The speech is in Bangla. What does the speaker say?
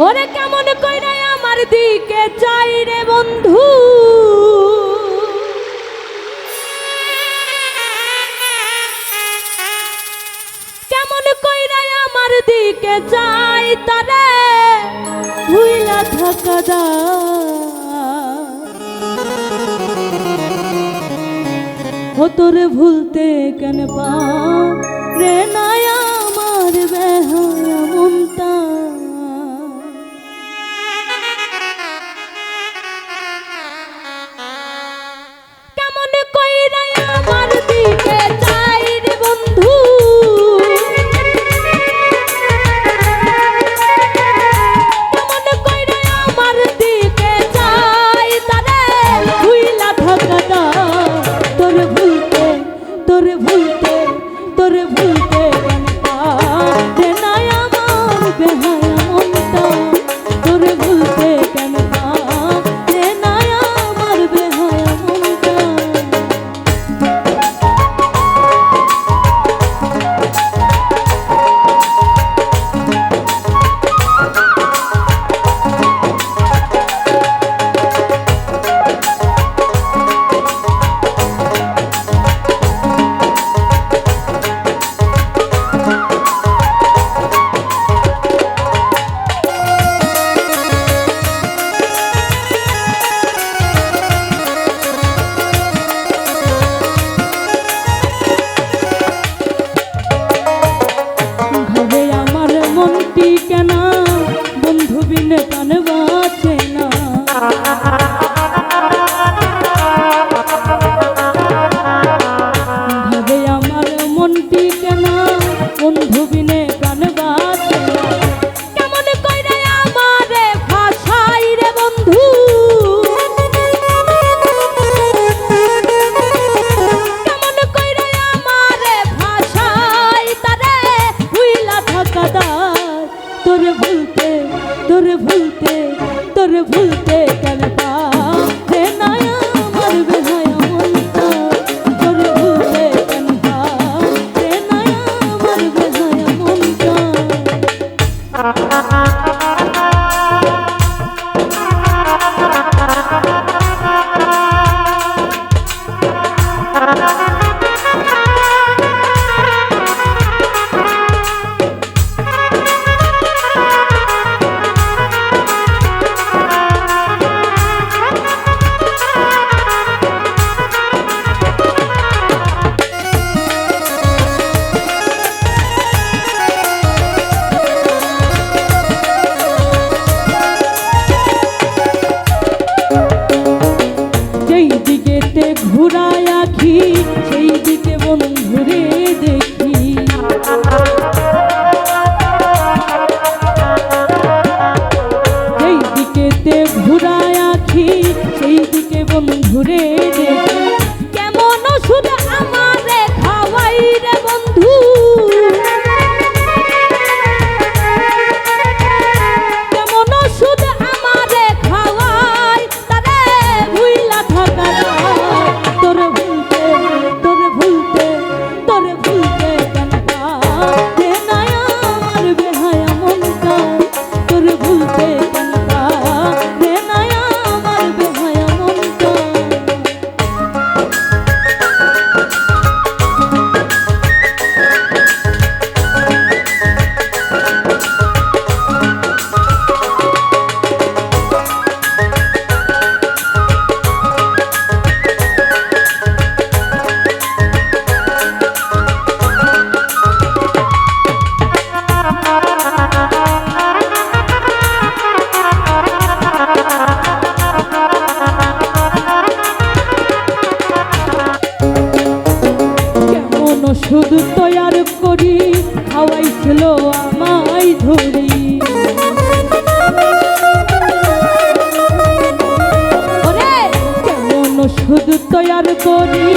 ওরে কেমন কইরা আমার দিকে চাই রে বন্ধু? কেমন কইরা আমার দিকে চাই তারে? ভুইলা থাকা দা। ও তোরে ভুলতে কেন পা রে না ভুলতে கண்ணு கனவா তোরে ভুলতে তোরে ভুলতে তোরে ভুলতে কেন পাবে না আমার বেহায়া মনটা, তোরে ভুলতে কেন পাবে না শুধু তৈয়ার করি খাওয়াইছিল আমায় ধরি। কেমন ওষুধ তৈয়ার করি